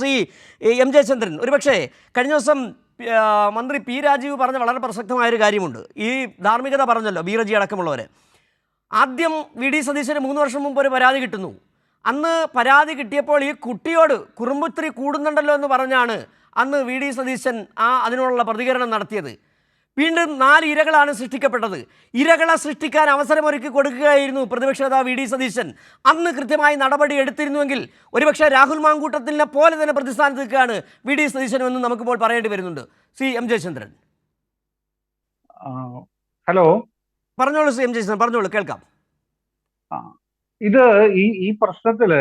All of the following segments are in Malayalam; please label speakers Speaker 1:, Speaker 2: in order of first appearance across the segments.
Speaker 1: ശ്രീ എം ജയചന്ദ്രൻ. ഒരുപക്ഷെ കഴിഞ്ഞ ദിവസം മന്ത്രി പി രാജീവ് പറഞ്ഞ വളരെ പ്രസക്തമായൊരു കാര്യമുണ്ട്. ഈ ധാർമ്മികത പറഞ്ഞല്ലോ ബീറജി അടക്കമുള്ളവർ ആദ്യം വി ഡി സതീശന് മൂന്ന് വർഷം മുമ്പ് ഒരു പരാതി കിട്ടുന്നു. അന്ന് പരാതി കിട്ടിയപ്പോൾ ഈ കുട്ടിയോട് കുറുമ്പുത്തിരി കൂടുന്നുണ്ടല്ലോ എന്ന് പറഞ്ഞാണ് അന്ന് വി ഡി സതീശൻ ആ അതിനുള്ള പ്രതികരണം നടത്തിയത്. വീണ്ടും നാല് ഇരകളാണ് സൃഷ്ടിക്കപ്പെട്ടത്. ഇരകളെ സൃഷ്ടിക്കാൻ അവസരമൊരുക്കി കൊടുക്കുകയായിരുന്നു പ്രതിപക്ഷ നേതാവ് വി ഡി സതീശൻ. അന്ന് കൃത്യമായി നടപടി എടുത്തിരുന്നുവെങ്കിൽ ഒരുപക്ഷെ രാഹുൽ മാങ്കൂട്ടത്തിനെ പോലെ തന്നെ പ്രതിസ്ഥാനത്ത് നിൽക്കുകയാണ് വി ഡി സതീശൻ എന്ന് നമുക്കിപ്പോൾ പറയേണ്ടി വരുന്നുണ്ട്. C M Jayachandran.
Speaker 2: ഹലോ.
Speaker 1: പറഞ്ഞോളൂ സി എം ജയചന്ദ്രൻ പറഞ്ഞോളൂ കേൾക്കാം.
Speaker 2: ഇത് ഈ ഈ പ്രശ്നത്തിൽ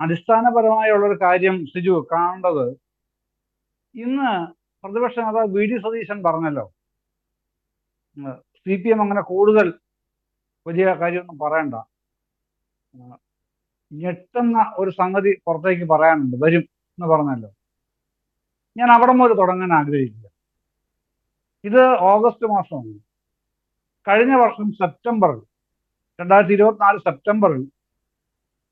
Speaker 2: അടിസ്ഥാനപരമായുള്ള ഒരു കാര്യം സിജു കാണേണ്ടത് ഇന്ന് പ്രതിപക്ഷ നേതാവ് വി ഡി സതീശൻ പറഞ്ഞല്ലോ. സി പി എം അങ്ങനെ കൂടുതൽ വലിയ കാര്യമൊന്നും പറയണ്ട. ഞെട്ടുന്ന ഒരു സംഗതി പുറത്തേക്ക് പറയാനുണ്ട്. വരും എന്ന് പറഞ്ഞല്ലോ. ഞാൻ അവിടെ മുതൽ തുടങ്ങാൻ ആഗ്രഹിക്കുക. ഇത് ഓഗസ്റ്റ് മാസമാണ്. കഴിഞ്ഞ വർഷം സെപ്റ്റംബറിൽ രണ്ടായിരത്തി ഇരുപത്തിനാല് സെപ്റ്റംബറിൽ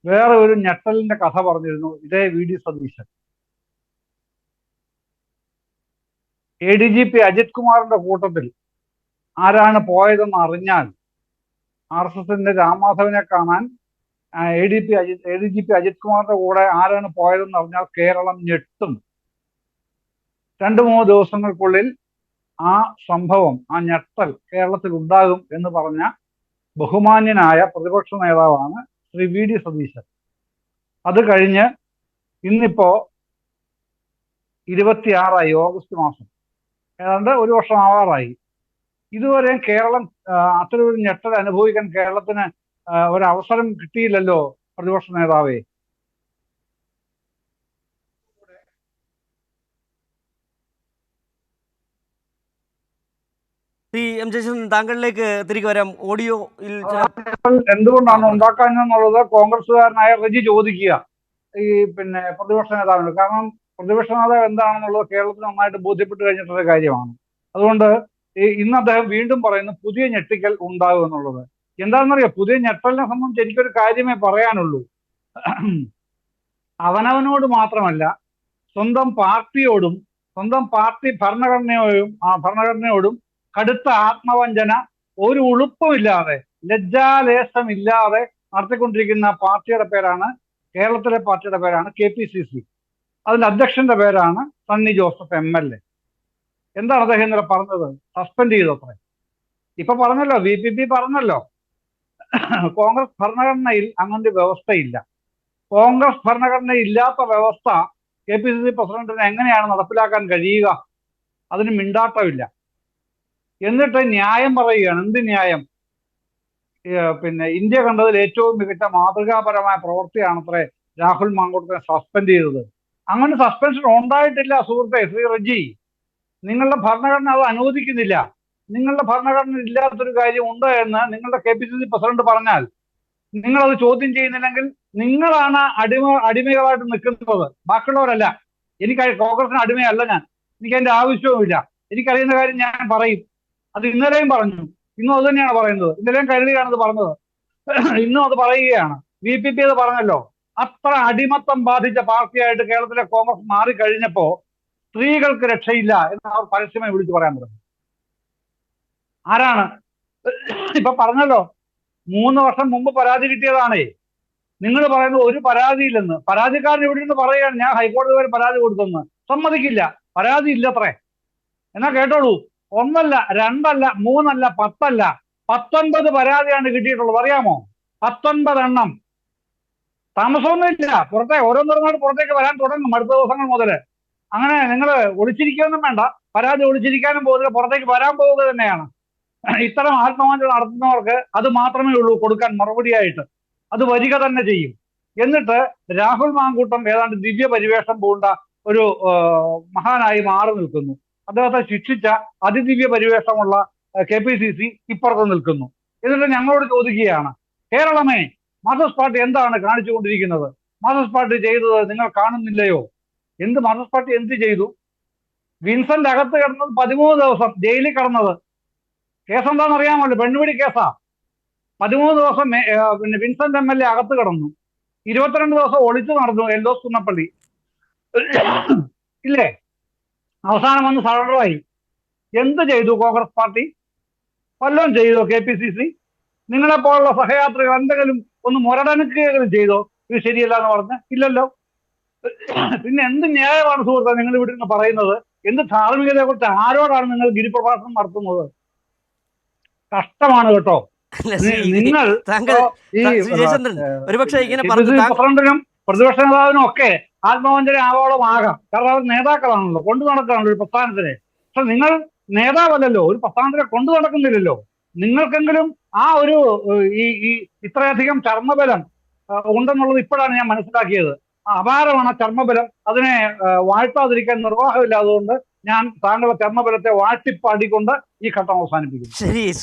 Speaker 2: വേറെ ഒരു ഞെട്ടലിന്റെ കഥ പറഞ്ഞിരുന്നു. ഇതേ V D Satheesan. A D G P Ajith കുമാറിന്റെ കൂട്ടത്തിൽ ആരാണ് പോയതെന്ന് അറിഞ്ഞാൽ ആർ എസ് എസിന്റെ രാമാധവനെ കാണാൻ A D P Ajith A D G P Ajith കുമാറിന്റെ കൂടെ ആരാണ് പോയതെന്ന് അറിഞ്ഞാൽ കേരളം ഞെട്ടും. രണ്ടു മൂന്ന് ദിവസങ്ങൾക്കുള്ളിൽ ആ സംഭവം ആ ഞെട്ടൽ കേരളത്തിൽ ഉണ്ടാകും എന്ന് പറഞ്ഞ ബഹുമാന്യനായ പ്രതിപക്ഷ നേതാവാണ് ശ്രീ വി ഡി സതീശൻ. അത് കഴിഞ്ഞ് ഇന്നിപ്പോ ഇരുപത്തിയാറായി ഓഗസ്റ്റ് മാസം. ഏതാണ്ട് ഒരു വർഷം ആവാറായി ഇതുവരെ കേരളം അത്തരമൊരു ഞെട്ടൽ അനുഭവിക്കാൻ കേരളത്തിന് ഒരവസരം കിട്ടിയില്ലല്ലോ പ്രതിപക്ഷ നേതാവേ.
Speaker 1: എം. ജയചന്ദ്രൻ താങ്കളിലേക്ക് തിരികെ വരാം. ഓഡിയോയിൽ
Speaker 2: എന്തുകൊണ്ടാണ് ഉണ്ടാക്കാഞ്ഞെന്നുള്ളത് കോൺഗ്രസ്സുകാരനായ റജി ചോദിക്കുക. ഈ പിന്നെ പ്രതിപക്ഷ നേതാവിനോട്. കാരണം പ്രതിപക്ഷ നേതാവ് എന്താണെന്നുള്ളത് കേരളത്തിന് നന്നായിട്ട് ബോധ്യപ്പെട്ട് കഴിഞ്ഞിട്ടുള്ള കാര്യമാണ്. അതുകൊണ്ട് ഇന്ന് അദ്ദേഹം വീണ്ടും പറയുന്നു പുതിയ ഞെട്ടിക്കൽ ഉണ്ടാകും എന്നുള്ളത്. എന്താണെന്നറിയോ? പുതിയ ഞെട്ടലിനെ സംബന്ധിച്ച് എനിക്കൊരു കാര്യമേ പറയാനുള്ളൂ. അവനവനോട് മാത്രമല്ല സ്വന്തം പാർട്ടിയോടും സ്വന്തം പാർട്ടി ഭരണഘടനയോടും ആ ഭരണഘടനയോടും കടുത്ത ആത്മവഞ്ചന ഒരു ഉളുപ്പുമില്ലാതെ ലജ്ജാലേശമില്ലാതെ നടത്തിക്കൊണ്ടിരിക്കുന്ന പാർട്ടിയുടെ പേരാണ് കേരളത്തിലെ പാർട്ടിയുടെ പേരാണ് കെ പി സി സി. അതിന്റെ അധ്യക്ഷന്റെ പേരാണ് Sunny Joseph M L A. എന്താണ് അദ്ദേഹം ഇന്നലെ പറഞ്ഞത്? സസ്പെൻഡ് ചെയ്തു അത്ര ഇപ്പൊ പറഞ്ഞല്ലോ വി പി പി പറഞ്ഞല്ലോ. കോൺഗ്രസ് ഭരണഘടനയിൽ അങ്ങനൊരു വ്യവസ്ഥയില്ല. കോൺഗ്രസ് ഭരണഘടന ഇല്ലാത്ത വ്യവസ്ഥ കെ പി സി സി പ്രസിഡന്റിന് എങ്ങനെയാണ് നടപ്പിലാക്കാൻ കഴിയുക? അതിന് മിണ്ടാട്ടമില്ല. എന്നിട്ട് ന്യായം പറയുകയാണ്. എന്ത് ന്യായം? പിന്നെ ഇന്ത്യ കണ്ടതിൽ ഏറ്റവും മികച്ച മാതൃകാപരമായ പ്രവൃത്തിയാണത്രേ രാഹുൽ മാങ്കോട്ടിനെ സസ്പെൻഡ് ചെയ്തത്. അങ്ങനെ സസ്പെൻഷൻ ഉണ്ടായിട്ടില്ല സുഹൃത്തെ ശ്രീ റജി. നിങ്ങളുടെ ഭരണഘടന അത് അനുവദിക്കുന്നില്ല. നിങ്ങളുടെ ഭരണഘടന ഇല്ലാത്തൊരു കാര്യം ഉണ്ട് എന്ന് നിങ്ങളുടെ K P C C president പറഞ്ഞാൽ നിങ്ങൾ അത് ചോദ്യം ചെയ്യുന്നില്ലെങ്കിൽ നിങ്ങളാണ് അടിമ അടിമകളായിട്ട് നിൽക്കുന്നത്. ബാക്കിയുള്ളവരല്ല. എനിക്ക് കോൺഗ്രസിന് അടിമയല്ല ഞാൻ. എനിക്ക് അതിന്റെ ആവശ്യവുമില്ല. എനിക്കറിയുന്ന കാര്യം ഞാൻ പറയും. അത് ഇന്നലെയും പറഞ്ഞു. ഇന്നും അത് തന്നെയാണ് പറയുന്നത്. ഇന്നലെയും കരുതിയാണ് ഇത് പറഞ്ഞത്. ഇന്നും അത് പറയുകയാണ്. വി പി പി അത് പറഞ്ഞല്ലോ. അത്ര അടിമത്തം ബാധിച്ച പാർട്ടിയായിട്ട് കേരളത്തിലെ കോൺഗ്രസ് മാറിക്കഴിഞ്ഞപ്പോ സ്ത്രീകൾക്ക് രക്ഷയില്ല എന്ന് അവർ പരസ്യമായി വിളിച്ചു പറയാൻ തുടങ്ങി. ആരാണ്? ഇപ്പൊ പറഞ്ഞല്ലോ മൂന്ന് വർഷം മുമ്പ് പരാതി കിട്ടിയതാണേ. നിങ്ങൾ പറയുന്നത് ഒരു പരാതിയില്ലെന്ന്. പരാതിക്കാരൻ ഇവിടെ നിന്ന് പറയുകയാണ് ഞാൻ ഹൈക്കോടതി വരെ പരാതി കൊടുത്തെന്ന്. സമ്മതിക്കില്ല. പരാതി ഇല്ലത്രേ. എന്നാ കേട്ടോളൂ. ഒന്നല്ല രണ്ടല്ല മൂന്നല്ല പത്തല്ല. പത്തൊൻപത് പരാതിയാണ് കിട്ടിയിട്ടുള്ളത്. അറിയാമോ? പത്തൊൻപത് എണ്ണം. താമസമൊന്നുമില്ല. പുറത്തെ ഓരോന്നോരോന്നായിട്ട് പുറത്തേക്ക് വരാൻ തുടങ്ങും അടുത്ത ദിവസങ്ങൾ മുതൽ അങ്ങനെ നിങ്ങൾ ഒളിച്ചിരിക്കുകയൊന്നും വേണ്ട. പരാതി ഒളിച്ചിരിക്കാനും പോകുക പുറത്തേക്ക് വരാൻ പോവുക തന്നെയാണ്. ഇത്തരം ആത്മഹത്യ നടത്തുന്നവർക്ക് അത് മാത്രമേ ഉള്ളൂ കൊടുക്കാൻ മറുപടിയായിട്ട്. അത് വരിക തന്നെ ചെയ്യും. എന്നിട്ട് രാഹുൽ മാങ്കൂട്ടം ഏതാണ്ട് ദിവ്യ പരിവേഷം പൂണ്ട ഒരു മഹാനായി മാറി നിൽക്കുന്നു. അദ്ദേഹത്തെ ശിക്ഷിച്ച അതിദിവ്യ പരിവേഷമുള്ള കെ പി സി സി ഇപ്പുറത്ത് നിൽക്കുന്നു. എന്നിട്ട് ഞങ്ങളോട് ചോദിക്കുകയാണ് കേരളമേ മാർക്സിസ്റ്റ് പാർട്ടി എന്താണ് കാണിച്ചുകൊണ്ടിരിക്കുന്നത്? മാർക്സിസ്റ്റ് പാർട്ടി ചെയ്തത് നിങ്ങൾ കാണുന്നില്ലയോ? എന്ത് മാർക്സിസ്റ്റ് പാർട്ടി എന്ത് ചെയ്തു? വിൻസെന്റ് അകത്ത് കിടന്നത് പതിമൂന്ന് ദിവസം ജയിലിൽ കിടന്നത്. കേസ് എന്താണെന്ന് അറിയാമല്ലോ? പെണ്ണുപിടി കേസാ. പതിമൂന്ന് ദിവസം പിന്നെ വിൻസെന്റ് എം എൽ എ അകത്ത് കിടന്നു. ഇരുപത്തിരണ്ട് ദിവസം ഒളിച്ചു നടന്നു എല്ലോസ് കുന്നപ്പള്ളി. ഇല്ലേ? അവസാനം വന്ന് സറണ്ടറായി. എന്ത് ചെയ്തു കോൺഗ്രസ് പാർട്ടി? വല്ലതും ചെയ്തോ കെ പി സി സി? നിങ്ങളെ പോലുള്ള സഹയാത്രികൾ എന്തെങ്കിലും ഒന്ന് മുരടനക്കുകയെങ്കിലും ചെയ്തോ? ഇത് ശരിയല്ല എന്ന് പറഞ്ഞ് ഇല്ലല്ലോ. പിന്നെ എന്ത് ന്യായമാണ് സുഹൃത്തെ നിങ്ങൾ ഇവിടെ നിന്ന് പറയുന്നത്? എന്ത് ധാർമ്മികതയെ കുറിച്ച് ആരോടാണ് നിങ്ങൾ ഗിരിപ്രഭാഷണം നടത്തുന്നത്? കഷ്ടമാണ് കേട്ടോ. നിങ്ങൾ
Speaker 1: ഒരുപക്ഷെ
Speaker 2: പ്രസിഡന്റിനും പ്രതിപക്ഷ നേതാവിനും ഒക്കെ ആത്മവഞ്ചന ആവോളം ആകാം കാരണം അവർ നേതാക്കളാണല്ലോ കൊണ്ടു നടക്കാണല്ലോ ഒരു പ്രസ്ഥാനത്തിനെ. പക്ഷെ നിങ്ങൾ നേതാവല്ലല്ലോ ഒരു പ്രസ്ഥാനത്തിനെ കൊണ്ടു നടക്കുന്നില്ലല്ലോ. നിങ്ങൾക്കെങ്കിലും ആ ഒരു ഈ ഈ ഇത്രയധികം ചർമ്മബലം ഉണ്ടെന്നുള്ളത് ഇപ്പോഴാണ് ഞാൻ മനസ്സിലാക്കിയത്. അപാരമാണ് ചർമ്മബലം. അതിനെ വാഴ്ത്താതിരിക്കാൻ നിർവാഹമില്ലാതുകൊണ്ട് ഞാൻ താങ്കളുടെ ചർമ്മബലത്തെ വാഴ്ത്തിപ്പാടിക്കൊണ്ട് ഈ ഘട്ടം അവസാനിപ്പിക്കുന്നു.